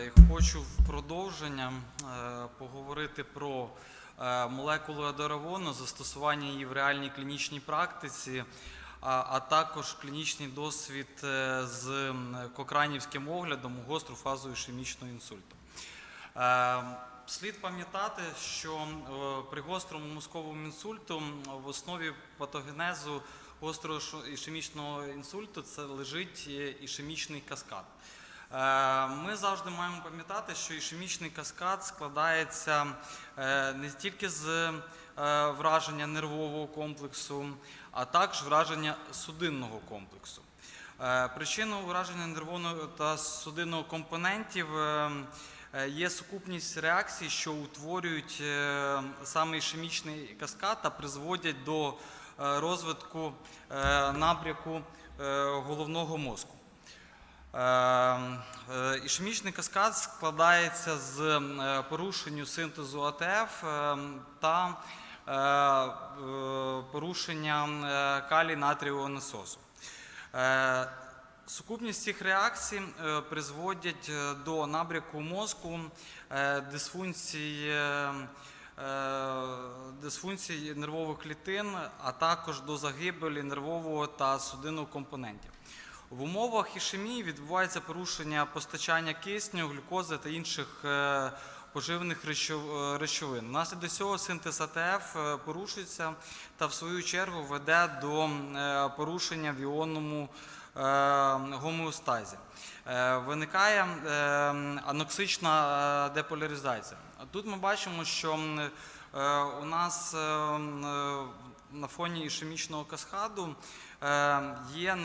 Е, Хочу в продовження е, поговорити про е, молекулу адеравону, застосування її в реальній клінічній практиці, а, також клінічний досвід з кокранівським оглядом у гостру фазу ішемічного інсульту. Слід пам'ятати, що при гострому мозковому інсульту в основі патогенезу гострого ішемічного інсульту це лежить ішемічний каскад. Е, Ми завжди маємо пам'ятати, що ішемічний каскад складається е, не тільки з е, враження нервового комплексу, а також враження судинного комплексу. Причиною ураження нервового та судинного компонентів є сукупність реакцій, що утворюють саме ішемічний каскад та призводять до розвитку напряку головного мозку. Е, е, Ішемічний каскад складається з е, порушенню синтезу АТФ е, та е, порушення калій натрієвого насосу. Сукупність цих реакцій призводять до набряку мозку, дисфункції, дисфункції нервових клітин, а також до загибелі нервового та судинного компонентів. В умовах ішемії відбувається порушення постачання кисню, глюкози та інших е, поживних е, речовин. Внаслідок цього синтез АТФ е, порушується та в свою чергу веде до порушення в іонному гомеостазі. Виникає аноксична деполяризація. Тут ми бачимо, що у нас е, на фоні ішемічного каскаду е, є е,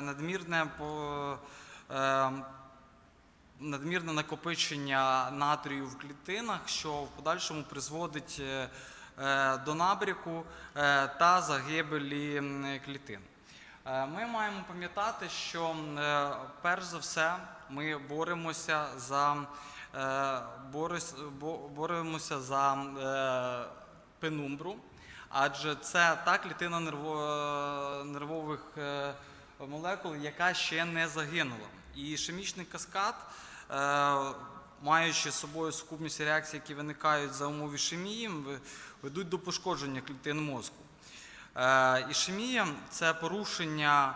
надмірне е, надмірне накопичення натрію в клітинах, що в подальшому призводить до набряку та загибелі клітин. Ми маємо пам'ятати, що перш за все ми боремося за, боремося за пенумбру, адже це та клітина нервових е, молекул, яка ще не загинула. І ішемічний каскад, е, маючи з собою сукупність реакцій, які виникають за умов ішемії, ведуть до пошкодження клітин мозку. Е, Ішемія це порушення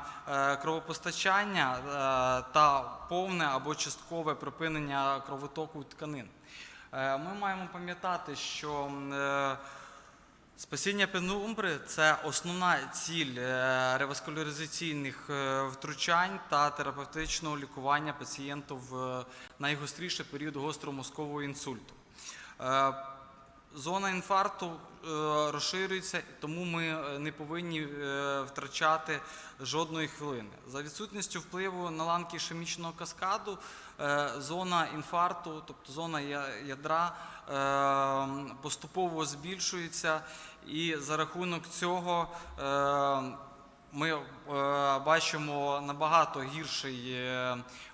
кровопостачання та повне або часткове припинення кровотоку тканин. Ми маємо пам'ятати, що Спасіння пенумбри це основна ціль е, реваскуляризаційних е, втручань та терапевтичного лікування пацієнтів в найгостріший період гостромозкового інсульту. Зона інфаркту е, розширюється, тому ми е, не повинні е, втрачати жодної хвилини. За відсутністю впливу на ланки ішемічного каскаду, зона інфаркту, тобто зона ядра, поступово збільшується, і за рахунок цього ми бачимо набагато гірший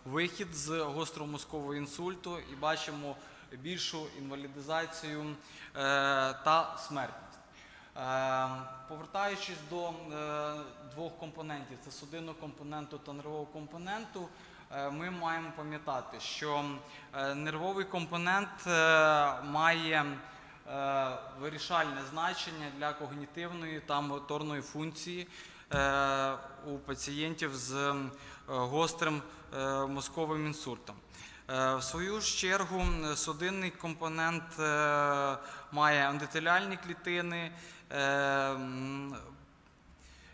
вихід з гостромозкового інсульту і бачимо більшу інвалідизацію е, та смертність. Е, Повертаючись до е, двох компонентів, це судинного компоненту та нервового компоненту, ми маємо пам'ятати, що нервовий компонент має вирішальне значення для когнітивної та моторної функції у пацієнтів з гострим мозковим інсультом. Е, В свою ж чергу судинний компонент е, має ендотеліальні клітини, е,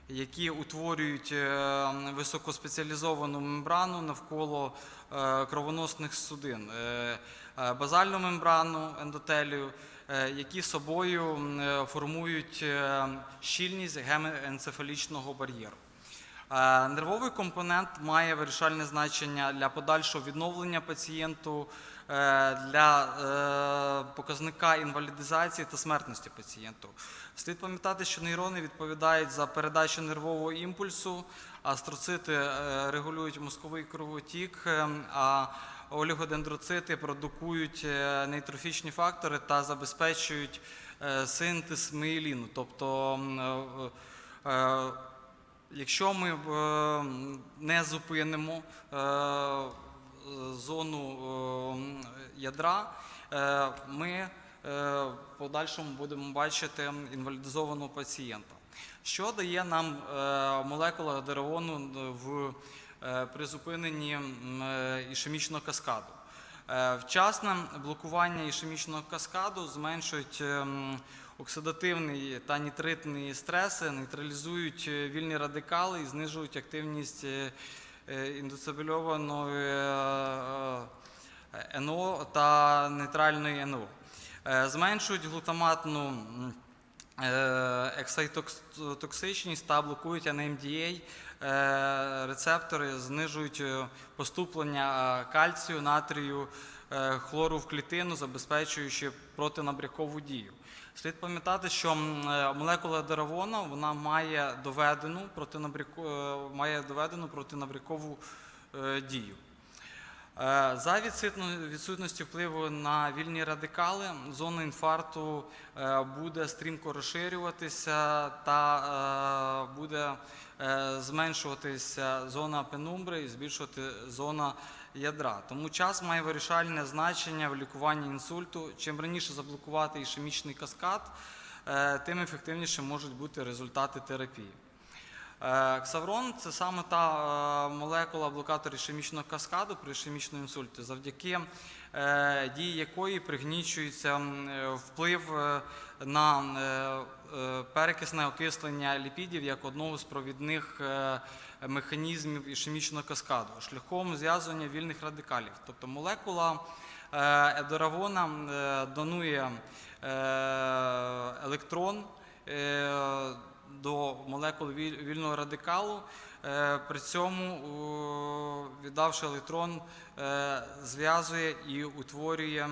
які утворюють високоспеціалізовану мембрану навколо кровоносних судин, базальну мембрану ендотелію, які собою формують щільність гемоенцефалічного бар'єру. Е, Нервовий компонент має вирішальне значення для подальшого відновлення пацієнту, е, для е, показника інвалідизації та смертності пацієнту. Слід пам'ятати, що нейрони відповідають за передачу нервового імпульсу, астроцити регулюють мозковий кровотік, а олігодендроцити продукують нейтрофічні фактори та забезпечують синтез миеліну, тобто Якщо ми е, не зупинимо е, зону е, ядра, ми в подальшому будемо бачити інвалідизованого пацієнта. Що дає нам молекула деревону в при зупиненні е, ішемічного каскаду? Вчасне блокування ішемічного каскаду зменшують ем, оксидативний та нітритний стреси, нейтралізують е, вільні радикали і знижують активність е, е, індуцибільованої е, е, НО та нейтральної НО. Е, Зменшують глутаматну е, ексайтоксичність та блокують NMDA е, рецептори, знижують е, поступлення е, кальцію, натрію, е, хлору в клітину, забезпечуючи протинабрякову дію. Слід пам'ятати, що е, молекула деравона вона має доведену протинабряку, е, має доведену протинабрякову е, дію. Е, За відсутно- відсутності впливу на вільні радикали зона інфаркту е, буде стрімко розширюватися та е, буде зменшуватися зона пенумбри і збільшувати зона ядра. Тому час має вирішальне значення в лікуванні інсульту. Чим раніше заблокувати ішемічний каскад, тим ефективніше можуть бути результати терапії. Е, Ксаврон це саме та е, молекула блокатор ішемічного каскаду при ішемічному інсульті, завдяки е, дії якої пригнічується вплив на перекисне окислення ліпідів як одного з провідних механізмів ішемічного каскаду шляхом зв'язування вільних радикалів. Тобто молекула едоравона донує електрон. До молекул вільного радикалу. Е, При цьому, віддавши електрон, е, зв'язує і утворює,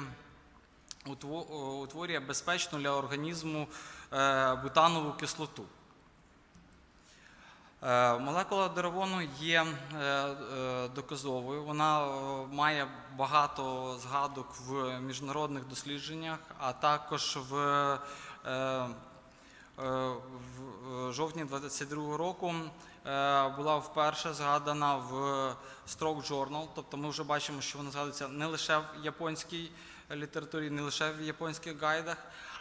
утворює безпечну для організму е, бутанову кислоту. Молекула деревону є доказовою. Вона має багато згадок в міжнародних дослідженнях, а також в, в жовтні 2022 року е, була вперше згадана в Stroke Journal. Тобто ми вже бачимо, що вона згадується не лише в японській літературі, не лише в японських гайдах,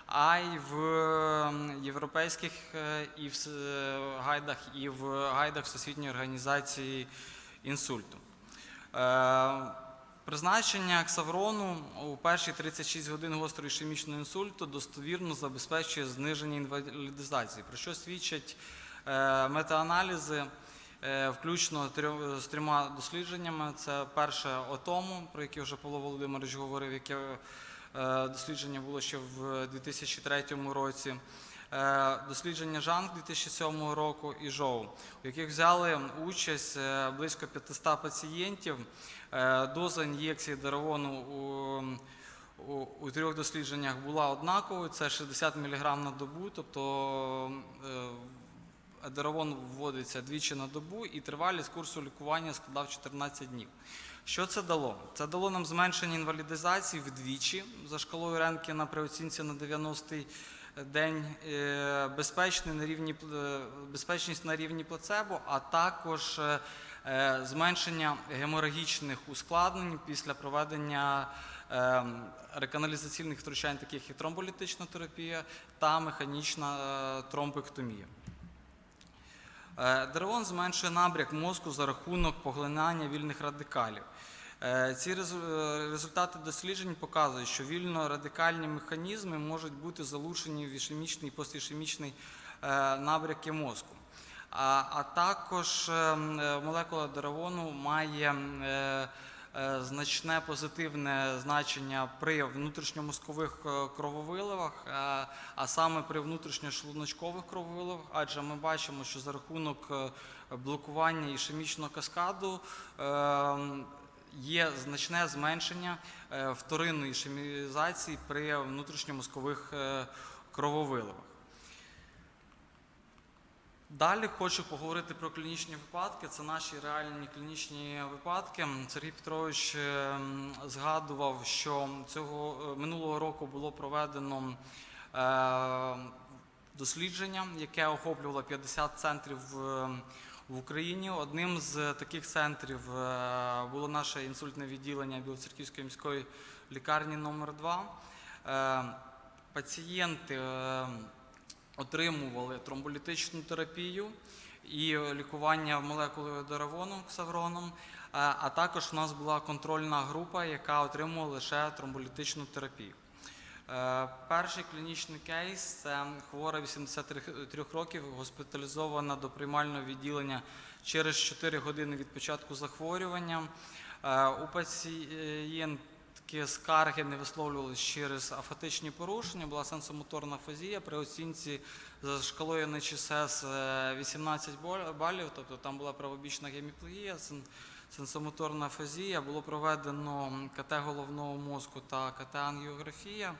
а й в європейських е, і в е, гайдах, і в гайдах Всесвітньої організації інсульту. Призначення ксаврону у перші 36 годин гострого ішемічного інсульту достовірно забезпечує зниження інвалідизації, про що свідчать е, метааналізи, е, включно з трьома дослідженнями. Це перше ОТОМу, про яке вже Павло Володимирович говорив, яке дослідження було ще в 2003 році. Е, Дослідження ЖАНК 2007 року і ЖОУ, у яких взяли участь е, близько 500 пацієнтів. Е, Доза ін'єкції даровону у, у, у трьох дослідженнях була однаковою. Це 60 мг на добу, тобто е, Едеравон вводиться двічі на добу і тривалість курсу лікування складав 14 днів. Що це дало? Це дало нам зменшення інвалідизації вдвічі за шкалою Ренкіна при оцінці на 90-й день, е, на рівні, е, безпечність на рівні плацебо, а також е, зменшення геморагічних ускладнень після проведення реканалізаційних втручань, таких як тромболітична терапія та механічна тромбектомія. Е, Деревон зменшує набряк мозку за рахунок поглинання вільних радикалів. Е, Ці е, результати досліджень показують, що вільно-радикальні механізми можуть бути залучені в ішемічний і постішемічний набряки мозку. А, також е, м, е, молекула деревону має е, е, значне позитивне значення при внутрішньомозкових е, крововиливах, е, а саме при внутрішньошлуночкових крововиливах, адже ми бачимо, що за рахунок е, блокування ішемічного каскаду е, є значне зменшення е, вторинної ішемізації при внутрішньомозкових е, крововиливах. Далі хочу поговорити про клінічні випадки. Це наші реальні клінічні випадки. Сергій Петрович е, згадував, що цього е, минулого року було проведено е, дослідження, яке охоплювало 50 центрів в Україні. Одним з таких центрів було наше інсультне відділення Білоцерківської міської лікарні номер 2 Пацієнти отримували тромболітичну терапію і лікування молекулою даравону ксавроном. Е, А також у нас була контрольна група, яка отримувала лише тромболітичну терапію. Е, Перший клінічний кейс це хвора 83 років, госпіталізована до приймального відділення через 4 години від початку захворювання. Е, У пацієнтки скарги не висловлювалися через афатичні порушення, була сенсомоторна афазія при оцінці за шкалою НЧСС е, 18 бол- балів, тобто там була правобічна геміплегія, сенсомоторна афазія, було проведено КТ головного мозку та КТ-ангіографія.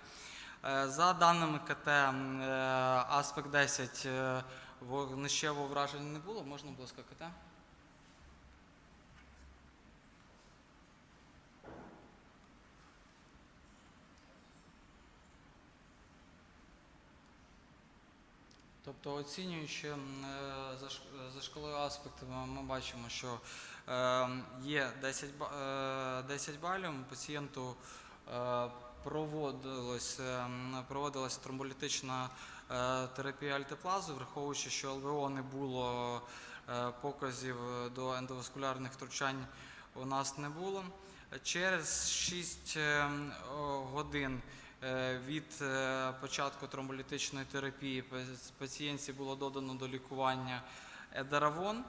Е, За даними КТ, е, аспект 10 е, вогнищевого враження не було. Можна, будь ласка, КТ? Тобто, оцінюючи е, за шкалою аспектів, ми- бачимо, що е, є 10, ба- е, 10 балів. Пацієнту проводилось, м, проводилась тромболітична терапія альтеплазу, враховуючи, що ЛВО не було показів до ендоваскулярних втручань у нас не було. Через 6 годин від е, початку тромболітичної терапії пац- пацієнтці було додано до лікування едаравон.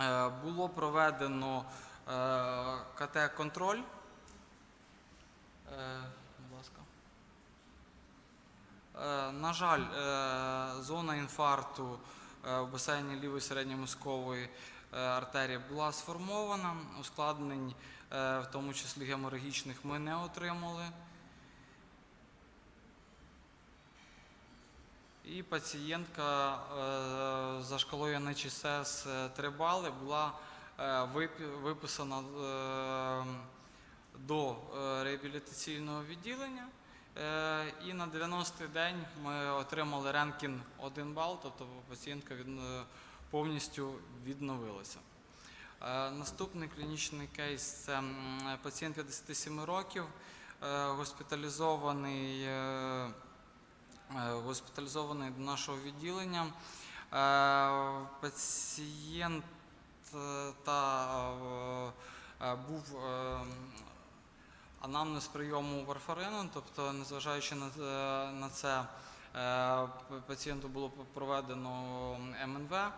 Е, Було проведено е, КТ-контроль. Е. Е, На жаль, е, зона інфаркту е, в басейні лівої середньомозкової е, артерії була сформована. Ускладнень, е, в тому числі геморагічних, ми не отримали. І пацієнтка е, за шкалою НЧСС 3 бали була е, виписана е, до реабілітаційного відділення. І на 90-й день ми отримали ренкін 1 бал, тобто пацієнтка повністю відновилася. Наступний клінічний кейс це пацієнт 57 років, госпіталізований, госпіталізований до нашого відділення. Е, Пацієнт е, та е, е, був е, анамнез прийому варфарину, тобто, незважаючи на, е, це, е, пацієнту було проведено МНВ. Е,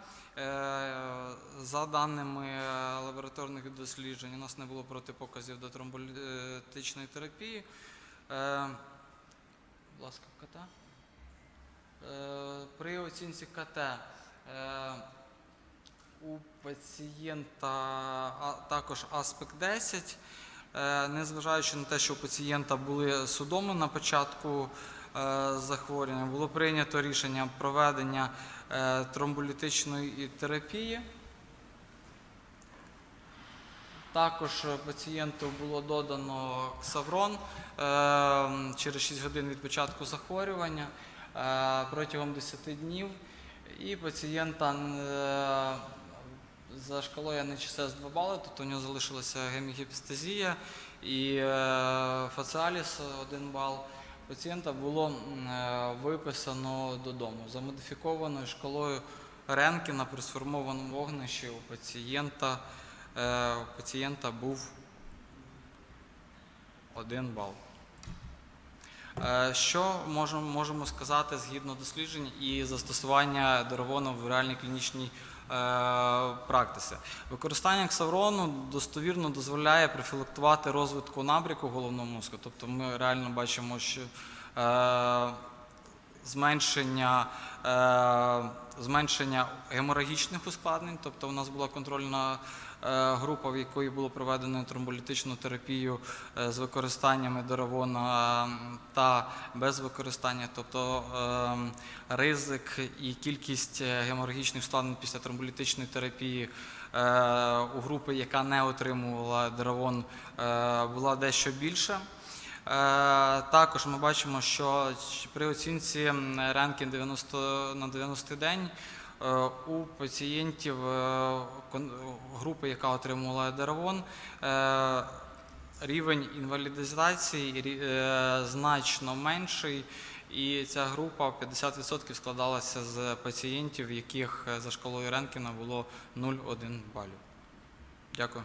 За даними е, лабораторних досліджень, у нас не було протипоказів до тромболітичної терапії. Е, Будь ласка, КТ. Е, При оцінці КТ е, у пацієнта також аспект 10. Е, Незважаючи на те, що у пацієнта були судоми на початку захворювання, було прийнято рішення проведення тромболітичної терапії. Також пацієнту було додано ксаврон через 6 годин від початку захворювання протягом 10 днів. І пацієнта е, за шкалою НЧСС 2 бали, тобто у нього залишилася гемігіпстазія і е, фаціаліс 1 бал. Пацієнта було е, виписано додому за модифікованою шкалою Ренкіна при сформованому вогнищі у пацієнта, у пацієнта був 1 бал. Е, Що можемо, можемо сказати згідно досліджень і застосування даровону в реальній клінічній е, практиці? Використання ксаврону достовірно дозволяє профілактувати розвитку набріку головного мозку. Тобто ми реально бачимо, що е, зменшення, е, зменшення геморагічних ускладнень. Тобто у нас була контрольна е, група, в якої було проведено тромболітичну терапію е, з використанням даравона та без використання. Тобто ризик і кількість геморагічних ускладнень після тромболітичної терапії у групи, яка не отримувала даравон, е, була дещо більша. Е, Також ми бачимо, що при оцінці м, ренкін 90 на 90 день Е, У пацієнтів е, групи, яка отримувала Едервон, е, рівень інвалідизації значно менший, і ця група 50% складалася з пацієнтів, яких за шкалою Ренкіна було 0,1 балів. Дякую.